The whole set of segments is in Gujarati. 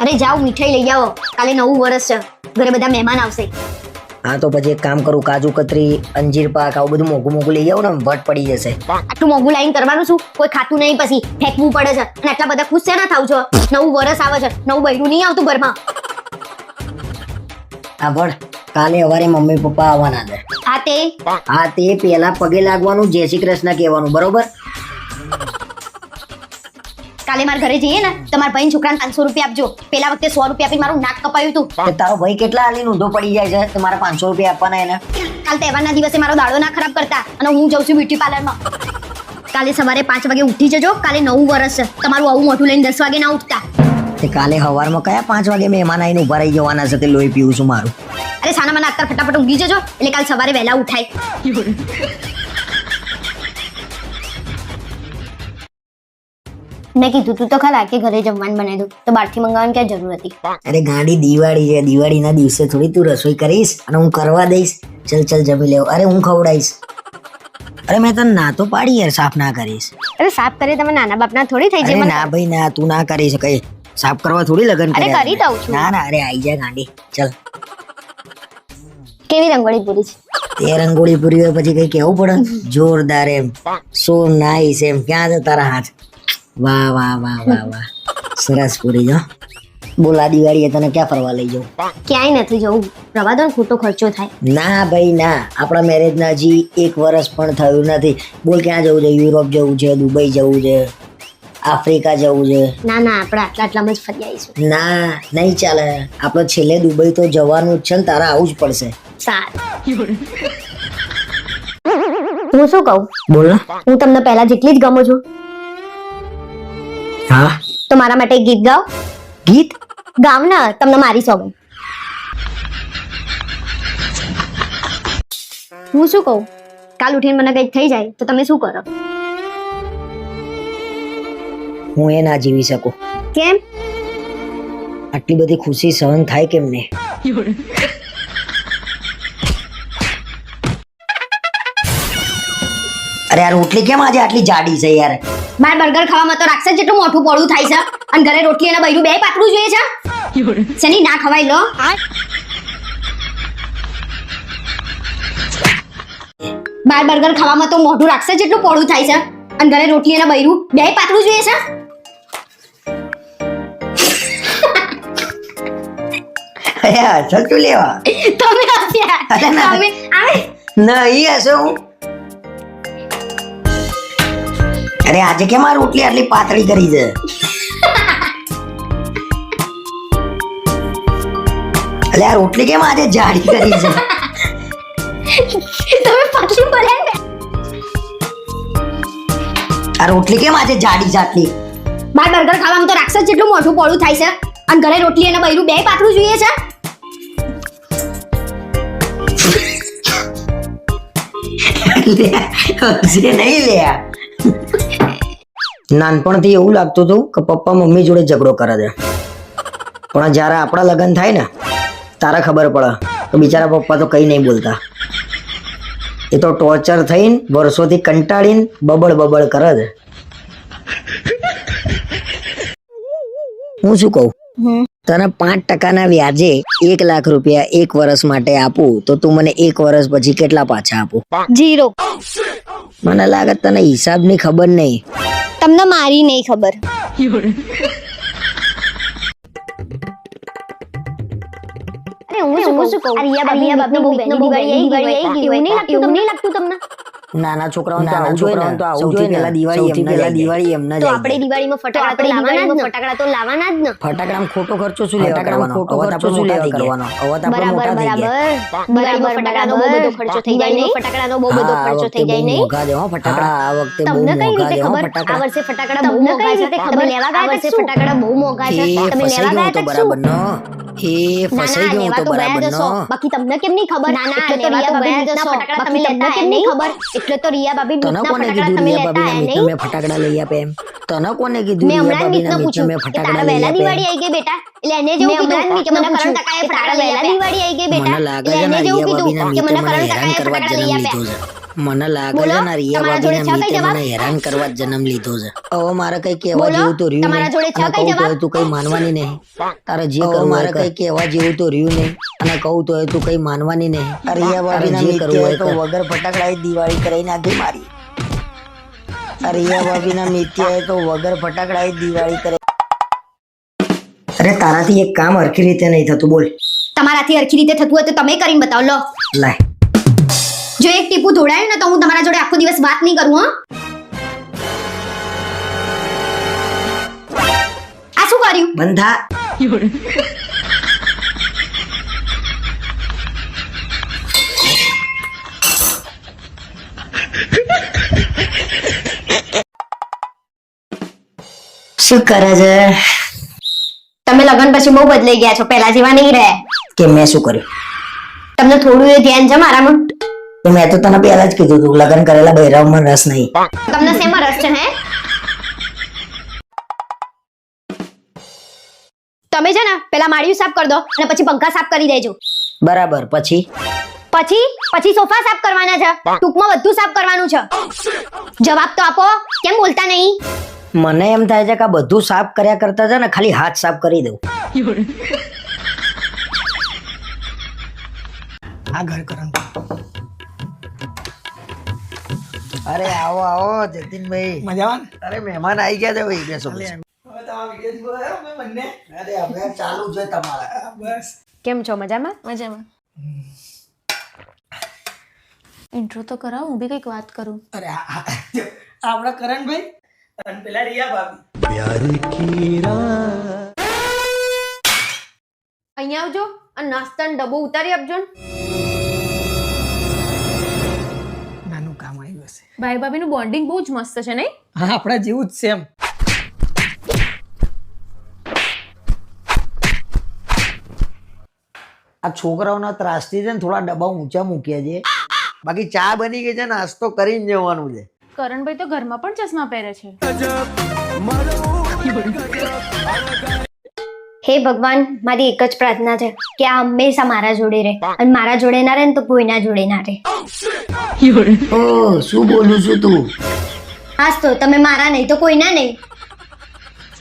અરે જાઓ મીઠાઈ લઈ આવો કાલે નવું વર્ષ છે. ઘરે બધા મહેમાન આવશે. હા તો પછી એક કામ કરું કાજુ કતરી અંજીર પાક આવું બધું મોઘું મોઘું લઈ આવું ને વટ પડી જશે. આટલું મોંઘું લાઈન કરવાનું શું? કોઈ ખાતું નહીં પછી ફેંકવું પડે છે. અને આટલા બધા ખુશ છે ના થાવ છો? નવું વર્ષ આવે છે. નવું બૈરું નહીં આવતું ઘરમાં. હા પણ કાલે અવારે મમ્મી પપ્પા આવવાના છે. હા તે. હા તે પેલા પગે લાગવાનું જય શ્રી કૃષ્ણ કહેવાનું બરોબર? કાલે મારા ઘરે જઈએ ને તમારા ભાઈ છોકરાને પાંચસો રૂપિયા આપજો. પેલા વખતે સો રૂપિયા આપી મારું નાક કપાયું હતું. તારો ભાઈ કેટલા હાલી ઊંધો પડી જાય છે તમારે પાંચસો રૂપિયા આપવાના એને? કાલ તહેવારના દિવસે મારો દાડો ના ખરાબ કરતા અને હું જઉં છું બ્યુટી પાર્લરમાં. કાલે સવારે પાંચ વાગે ઉઠી જજો કાલે નવું વર્ષ છે. તમારું આવું મોઢું લઈને દસ વાગે ના ઉઠતા. તે કાલે સવારમાં કયા પાંચ વાગે મહેમાન આવીને ઊભા રહી જવાના છે તે લોહી પીવું છું મારું. અરે સાના મને અત્યારે ફટાફટ ઊંઘી જજો એટલે કાલ સવારે વહેલા ઉઠાય. મેં કીધું તું તો ખરા કે ઘરે જમવાનું બનાવી દઉં તો બહારથી મંગાવવાની ક્યાં જરૂર હતી? અરે ગાડી દિવાળી છે દિવાળીના દિવસે થોડી તું રસોઈ કરીશ અને હું કરવા દઈશ. ચલ ચલ જમી લેવ. અરે હું ખવડાવીશ. અરે મેં તને ના તો પાડી યાર સાફ ના કરીશ. અરે સાફ કરે તમે નાના બાપના થોડી થઈ જાય ના ભાઈ ના તું ના કરી શકે સાફ કરવા થોડી લગન અરે કરી દઉં છું. ના ના અરે આઈ જા ગાંડી. ચલ. કેવી રંગોળી પૂરી છે? તે રંગોળી પૂરી હોય પછી કઈ કેવું પડે? જોરદાર એમ. સો નાઈસ એમ. ક્યાં છે તારા હાથ? વાહ વાહ વાહ વાહ વાહ. સરસ પૂરી જો બોલા દિવાળીએ તને ક્યાં ફરવા લઈ જાઉં ક્યાંય નથી જવું. રવા દો ખોટો ખર્ચો થાય. ના ભાઈ ના. આપણા મેરેજના હજી એક વર્ષ પણ થયું નથી. બોલ ક્યાં જવું છે? યુરોપ જવું છે દુબઈ જવું છે આફ્રિકા જવું છે? ના ના આપણે આટલા આટલામાં જ ફરી આવીશું. ના નહીં ચાલે. આપણે છેલ્લે દુબઈ તો જવાનું જ છે ને તારા આવું જ પડશે. સારું. હું શું કહું? બોલ હું તમને પહેલા જેટલી જ ગમો છું. હા? તો મારા માટે ગીત ગાઓ. ગીત? ગાવ ને તમને મારી સોગન હું શું કહું? કાલ ઉઠીને મને કંઈક થઈ જાય તો તમે શું કરો? હું એ ના જીવી શકું. કેમ? આટલી બધી ખુશી સહન થાય કેમ ને? અરે યાર રોટલી કેમ આજે આટલી જાડી છે યાર? મારે બર્ગર ખાવામાં તો રાક્ષસ જેટલું મોટું પોળું થાય છે. અને ઘરે રોટલી અને બૈરું બે પાતળું જોઈએ છે. શેની? ના ખવાય લો. બાર બર્ગર ખાવામાં તો મોઢું રાક્ષસ જેટલું પોળું થાય છે. અને ઘરે રોટલી અને બૈરું બે પાતળું જોઈએ છે. અરે લેવા? તમે હસ્યા ના. તમે આવે. નહીં હશે હું અરે આજે કેમ આ રોટલી આટલી પાતળી કરી છે? અલે આ રોટલી કેમ આજે જાડી કરી છે? તમે પાછું બોલે આ રોટલી કેમ આજે જાડી જાટલી? બાર બર્ગર ખાવામાં તો રાક્ષસ જેટલું મોટું પોળું થાય છે. અને ઘરે રોટલી અને બૈરું બે પાતળું જોઈએ છે. લે, નહીં લે. નાનપણથી એવું લાગતું હતું કે પપ્પા મમ્મી જોડે ઝઘડો કરે છે. પણ જ્યારે આપણા લગ્ન થાય ને તારે ખબર પડે કે બિચારા પપ્પા તો કંઈ નહીં બોલતા. એ તો ટોર્ચર થઈને વર્ષોથી કંટાળીને બબડ બબડ કરે છે. હું શું કહું? તને પાંચ ટકાના વ્યાજે એક લાખ રૂપિયા એક વર્ષ માટે આપું તો તું મને એક વર્ષ પછી કેટલા પાછા આપું? જીરો મને લાગે તને હિસાબની ખબર નહીં. તમને મારી નહીં ખબર અરે હું શું કહું આ રિયા બાબી બાબને બહુ બેની દિવાળી આવી દિવાળી આવી એવું નહીં લાગતું તમને લાગતું છોકરાઓ નાના છોકરાઓ તો આવું જોઈએ પહેલા દિવાળી એમને પહેલા દિવાળી એમને તો આપણે દિવાળીમાં ફટાકડા તો લાવવાના જ ને? ફટાકડા તો લાવવાના જ ને? ફટાકડામાં ખોટો ખર્ચો શું લેવા કરવાનો ખોટો ખર્ચો શું લેવા કરવાનો હવે તો આપણે બરાબર મોટા થઈ ગયા. બરાબર. દિવાળીમાં ફટાકડાનો બહુ બધો ખર્ચો થઈ જાય નહીં ફટાકડાનો બહુ બધો ખર્ચો થઈ જાય નહીં મોંઘા છે ફટાકડા આ વખતે બહુ તમને કઈ રીતે ખબર? આ ફટાકડા વર્ષે ફટાકડા બહુ મોંઘા છે? તમે લેવા ગયા છે ફટાકડા બહુ મોંઘા છે? તમે લેવા ગયા તો બરાબર નો. એ ના ફસાઈ ના ગયો લેવા તો તો ગયા બરાબર જશો. નો. બાકી તમને કેમ નહીં ખબર? ના, ના, એટલે તો લેવા તો રિયા ગયા ભાભી જશો. ભૂતના ફટાકડા બાકી તમને તમને લેતા કેમ એટલે તો રિયા ભાભી તને ભૂતના કોને ફટાકડા કીધું તમે રિયા લેતા ભાભીના આયા મીઠા નહીં? મેં ફટાકડા લઈ આપે એમ. તને કોને કીધું મેં રિયા હમણાં જ ભાભીના ગીતનું મીઠા પૂછ્યું મેં કે તારા ફટાકડા લઈ વહેલા આપે દિવાળી આવી ગઈ બેટા? એટલે એને જેવું મેં હમણાં જ કીધું કે મને ગીતનું કરણ પૂછ્યું ટકાએ કે ફટાકડા તારા વહેલા વહેલા દિવાળી આવી ગઈ મને બેટા? લાગે એટલે છે એને ને જેવું રિયા કીધું ભાભીના કે મને મીઠા મને કરણ હેરાન ટકાએ કરવા જ ફટાકડા લઈ જન્મ આપ્યા લીધો છે. મને લાગે છે ને રિયા મિતે જવાબ? મને હેરાન કરવા જ જન્મ લીધો છે. હવે મારે કઈ કહેવા જેવું તો રહ્યું તમારા જોડે નહીં અને કઈ કહું તો જવાબ? તું કઈ માનવાની નહીં. તારે જે કહું મારે કઈ કહેવા જેવું તો રહ્યું નહીં. અને કહું તો તું કઈ માનવાની નહીં. રિયા જે કરવું હોય તો વગર ફટાકડાએ દિવાળી કરાઈ નાખી મારી. રિયા ભાભીના મિત્યાએ તો વગર ફટાકડાએ દિવાળી કરે અરે તારાથી એક કામ હરખી રીતે નહીં થતું બોલ. તમારાથી હરખી રીતે થતું હોય તો તમે કરીને બતાવો લો. લાય. જો એક ટીપું ધોડાયું ને તો હું તમારા જોડે આખો દિવસ વાત નહીં કરું હા? આ શું કર્યું? બંધા. શું કરે છે? તમે લગ્ન પછી બહુ બદલાઈ ગયા છો પહેલા જેવા નહીં રહે. કે મેં શું કર્યું? તમને થોડું એ ધ્યાન છે મારામાં? તો મેં તો તને પહેલા જ કીધું તું લગ્ન કરેલા બૈરાવમાં રસ નહીં. તમને શેમાં રસ છે હે? તમે છે ને પેલા માળિયું સાફ કરી દો અને પછી પંખા સાફ કરી દેજો. બરાબર પછી? પછી? પછી સોફા સાફ કરવાના છે. ટૂંકમાં બધું સાફ કરવાનું છે. જવાબ તો આપો. કેમ બોલતા નહીં? મને એમ થાય છે કે આ બધું સાફ કર્યા કરતા છે ને ખાલી હાથ સાફ કરી દઉં. આ ઘર કરણ અરે આવો આવો જતીનભાઈ. મજામાં અરે મહેમાન આવી ગયા છે ભાઈ બેસો બેસો. હવે તમારા વીડિયો જોયા અમે બંને. અરે હવે ચાલુ છે તમારા. બસ. કેમ છો મજામાં? મજામાં. ઇન્ટ્રો તો કરાવો હું બી કંઈક વાત કરું. અરે આપણા કરણભાઈ? અને પેલા રિયા ભાભી. અહીંયા આવજો અને નાસ્તાનો ડબ્બો ઉતારી આપજો ને. ભાઈ ભાભીનું બોન્ડિંગ બહુ જ મસ્ત છે નહીં? હા આપણા જેવું જ સેમ આ છોકરાઓના ત્રાસથી છે ને થોડા ડબ્બા ઊંચા મૂક્યા છે. બાકી ચા બની ગઈ છે નાસ્તો કરીને જવાનું છે. કરણભાઈ તો ઘરમાં પણ ચશ્મા પહેરે છે. હે ભગવાન મારી એક જ પ્રાર્થના છે કે આ હંમેશા મારા જોડે રહે. અને મારા જોડે ના રહે ને તો કોઈના જોડે ના રહે. ઓ શું બોલું છું તું? હાસ તો તમે મારા નહીં તો કોઈના નહીં.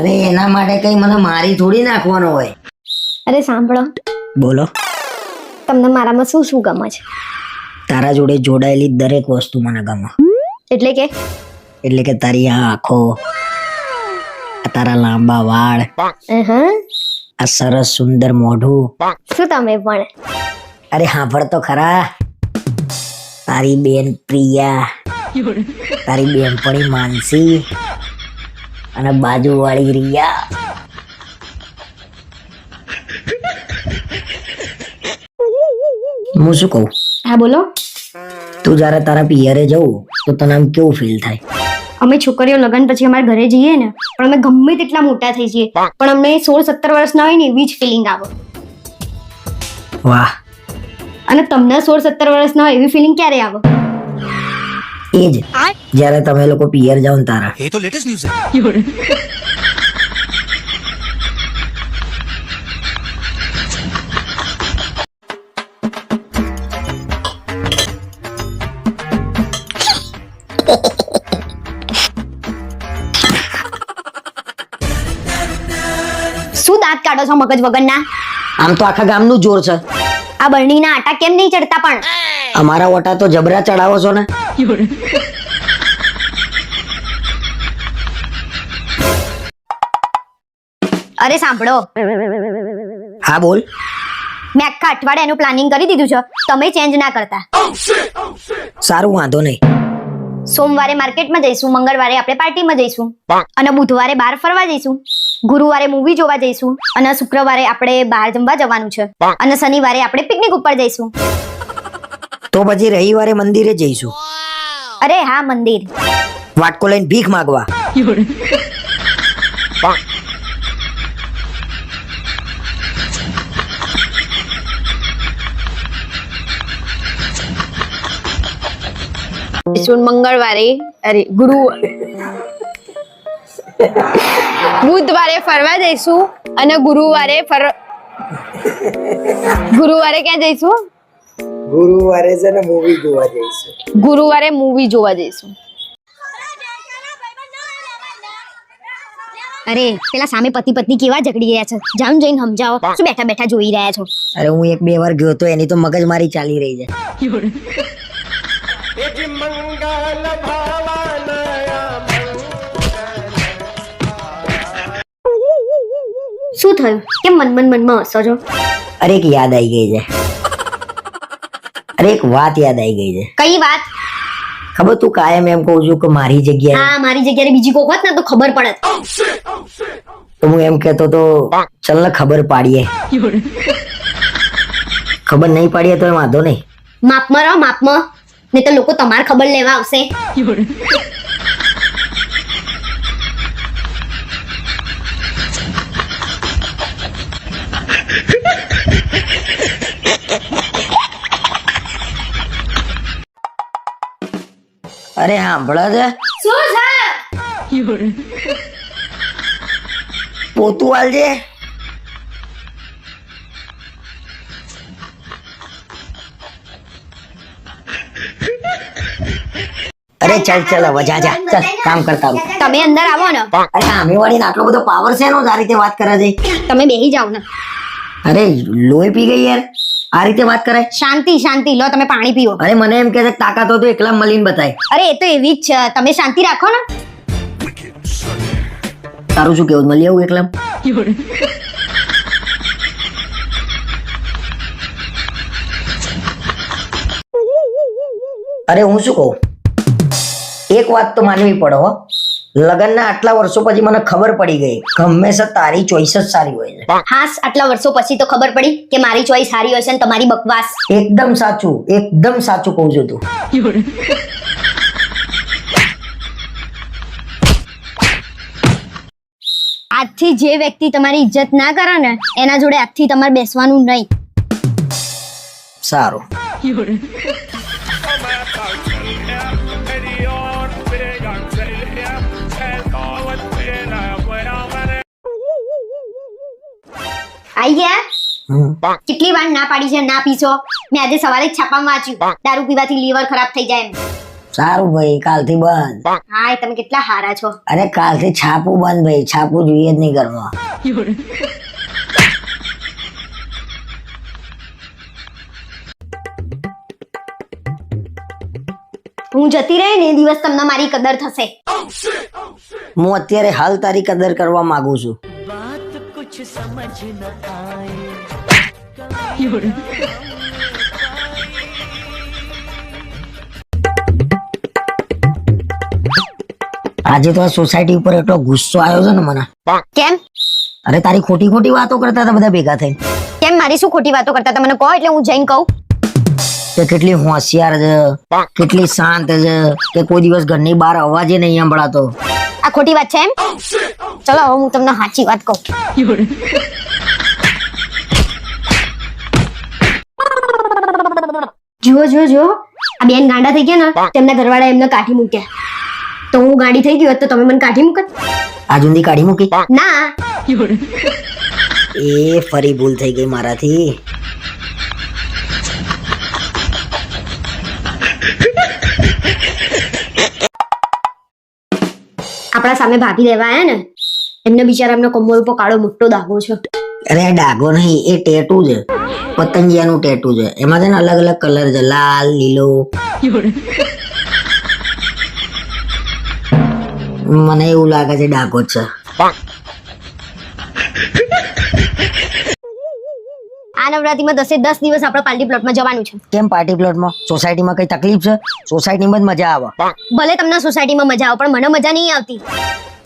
અરે એના માટે કઈ મને મારી થોડી નાખવાનો હોય. અરે સાંભળો. બોલો. તમને મારામાં શું શું ગમે છે? તારા જોડે જોડાયેલી દરેક વસ્તુ મને ગમે. એટલે કે? એટલે કે તારી આ આંખો તારા લાંબા વાળ આ સરસ સુંદર મોઢું. શું તમે પણ? અરે હાંભળ તો ખરા. તારી બેન પ્રિયા તારી બેનપણી માનસી અને બાજુવાળી રિયા. હું શું કહું? હા બોલો. તું જ્યારે તારા પિયરે જવું તો તને આમ કેવું ફીલ થાય? અમે છોકરીઓ લગ્ન પછી અમારા ઘરે જઈએ ને પણ અમે ગમે તેટલા મોટા થઈ જઈએ પણ અમને સોળ સત્તર વર્ષના હોય ને એવી જ ફિલિંગ આવે. વાહ. અને તમને સોળ સત્તર વર્ષના હોય એવી ફિલિંગ ક્યારે આવે? એ જ. જયારે તમે લોકો પિયર જાઓ તારા. એ તો લેટેસ્ટ ન્યૂઝ છે. કાઢો છો મગજ વગરના? આમ તો આખા ગામનું જોર છે. આ બરણીના આટા કેમ નહીં ચડતા પણ? અમારા ઓટા તો જબરા ચડાવો છો ને? અરે સાંભળો. હા બોલ. મેં આખા અઠવાડિયાનું પ્લાનિંગ કરી દીધું છે. તમે ચેન્જ ના કરતા. સારું વાંધો નહીં. સોમવારે માર્કેટમાં જઈશું મંગળવારે આપણે પાર્ટીમાં જઈશું. અને બુધવારે બહાર ફરવા જઈશું. ગુરુવારે મૂવી જોવા જઈશું અને શુક્રવારે આપણે બહાર જમવા જવાનું છે. અને શનિવારે આપણે પિકનિક ઉપર જઈશું. તો પછી રવિવારે મંદિરે જઈશું. અરે હા મંદિર. વાટકો લઈને ભીખ માગવા. મંગળવારે અરે ગુરુ બુધવારે ફરવા જઈશું અને ગુરુવારે ફર ગુરુવારે ક્યાં જઈશું? ગુરુવારે છે ને મૂવી જોવા જઈશું. ગુરુવારે મૂવી જોવા જઈશું. અરે પેલા સામે પતિ પત્ની કેવા ઝઘડી રહ્યા છે. જામ જઈને સમજાવો. શું બેઠા બેઠા જોઈ રહ્યા છો? અરે હું એક બે વાર ગયો તો એની તો મગજ મારી ચાલી રહી છે. શું થયું? કેમ મન મન મનમાં હસો છો? અરે એક યાદ આવી ગઈ છે. અરે એક વાત યાદ આવી ગઈ છે. કઈ વાત? ખબર તું કાયમ એમ કહું છું કે મારી જગ્યાએ હા મારી જગ્યાએ બીજી કોક હોત ને તો ખબર પડત. તો હું એમ કહેતો તો ચલ ને ખબર પાડીએ. ખબર નહીં પાડીએ તો એ વાંધો નહીં. માપમાં રહો માપમાં નહીં તો લોકો તમારે ખબર લેવા આવશે. અરે સાંભળો છે. શું છે? પોતું આલજે. અરે ચાલ ચલ હવે જા જા. ચાલ કામ કરતા. તમે અંદર આવો ને. અરે સામે વાળી આટલો બધો પાવર છે એનો આ રીતે વાત કરે છે. તમે બેહી જાઓ ને. અરે લોહી પી ગઈ યાર. આ રીતે વાત કરાય? શાંતિ શાંતિ. લો તમે પાણી પીવો અરે મને એમ કે છે તાકાત તો એકલા મળીને બતાય. અરે એ તો એવી જ છે. તમે શાંતિ રાખો ને. તારું શું કેવું મળી આવું એકલા અરે હું શું કહું? એક વાત તો માનવી પડો લગ્નના આટલા વર્ષો પછી મને ખબર પડી ગઈ કે હંમેશા તારી ચોઈસ જ સારી હોય છે. હાસ આટલા વર્ષો પછી તો ખબર પડી કે મારી ચોઈસ સારી હશે ને તમારી બકવાસ. એકદમ સાચું એકદમ સાચું કહું છું તું. આજથી જે વ્યક્તિ તમારી ઇજ્જત ના કરે ને એના જોડે આજથી તમારે બેસવાનું નહીં. સારું. આઈ ગયા? કેટલી વાર ના પાડી છે ના પીશો? મેં આજે સવારે છાપામાં વાંચ્યું. દારૂ પીવાથી લીવર ખરાબ થઈ જાય એમ. સારું ભાઈ કાલથી બંધ. હા તમે કેટલા હારા છો. અરે કાલથી છાપું બંધ ભાઈ છાપું જોઈએ જ નહીં ઘરમાં. હું જતી રહી ને એ દિવસ તમને મારી કદર થશે. હું અત્યારે હાલ તારી કદર કરવા માંગુ છું. આજે તો આ સોસાયટી ઉપર એટલો ગુસ્સો આવ્યો છે ને મને. કેમ? અરે તારી ખોટી ખોટી વાતો કરતા હતા બધા ભેગા થઈ કેમ મારી શું ખોટી વાતો કરતા તમે મને કહો એટલે હું જઈને કહું. કે કેટલી હોશિયાર છે કેટલી શાંત છે કે કોઈ દિવસ ઘરની બહાર અવાજે નહીં સંભળાતો. આ ખોટી વાત છે એમ? ચલો હવે હું તમને સાચી વાત કહું. જુઓ જુઓ જુઓ. આ બેન ગાંડા થઈ ગયા ને તેમના ઘરવાળા એમને કાઢી મૂક્યા. તો હું ગાડી થઈ ગઈ હોત તો તમે મને કાઢી મૂકત? આ જુંદી કાઢી મૂકી? ના. એ ફરી ભૂલ થઈ ગઈ મારાથી. આપણા સામે ભાભી લેવા ને, એમને બિચારા એમનો કમર ઉપર કાળો મોટો દાગો છે. અરે ડાઘો નહીં, એ ટેટુ છે. પતંગિયાનું ટેટુ છે. એમાં છે ને અલગ અલગ કલર છે, લાલ, લીલો. મને એવું લાગે છે ડાઘો છે. આ નવરાત્રીમાં દસે દસ દિવસ આપણે પાર્ટી પ્લોટમાં જવાનું છે. કેમ પાર્ટી પ્લોટમાં? સોસાયટીમાં કઈ તકલીફ છે? સોસાયટીમાં જ મજા આવે. ભલે તમને સોસાયટીમાં મજા આવે પણ મને મજા નહીં આવતી.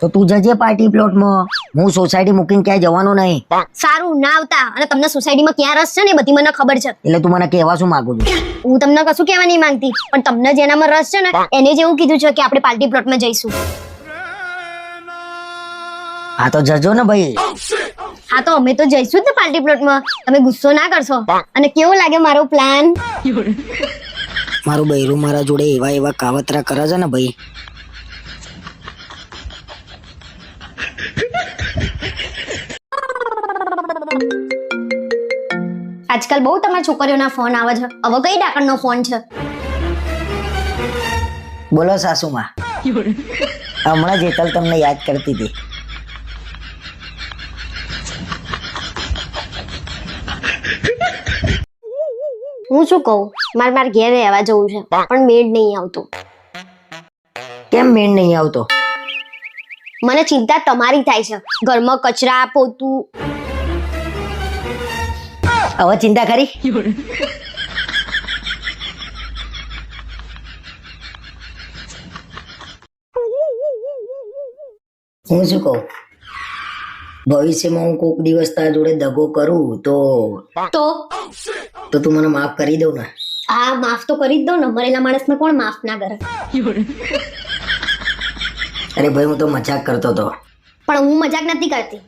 તો તું જજે પાર્ટી પ્લોટમાં. હું સોસાયટી મૂકીને ક્યાંય જવાનું નહીં. સારું ના આવતા. અને તમને સોસાયટીમાં ક્યાં રસ છે ને બધી મને ખબર છે. એટલે તું મને કહેવા શું માંગુ છું? હું તમને કશું કહેવા નહીં માંગતી પણ તમને જેનામાં રસ છે ને એને જ એવું કીધું છે કે આપણે પાર્ટી પ્લોટમાં જઈશું. હા તો જજો ને ભાઈ. હા તો અમે તો જઈશું જ ને પાર્ટી પ્લોટમાં. તમે ગુસ્સો ના કરશો. અને કેવો લાગે મારો પ્લાન મારું બૈરું મારા જોડે એવા એવા કાવતરા કરે છે ને ભાઈ. આજકાલ બહુ તમારા છોકરીઓના ફોન આવે છે. હવે કઈ ડાકણનો ફોન છે? બોલો સાસુમાં. હમણાં જેતલ તમને યાદ કરતી હતી. હું શું કહું? મારે મારે ઘેર રહેવા જવું છે પણ મેળ નહીં આવતો. કેમ મેળ નહીં આવતો? મને ચિંતા તમારી થાય છે. ઘરમાં કચરા પોતું. હવે ચિંતા કરી? હું શું કહું? ભવિષ્યમાં હું કોક દિવસ તારા જોડે દગો કરું તો તો? તો તું મને માફ કરી દઉં ને. આ માફ તો કરી જ દો ને. મરેલા માણસને કોણ માફ ના કરે? અરે ભાઈ હું તો મજાક કરતો હતો. પણ હું મજાક નથી કરતી.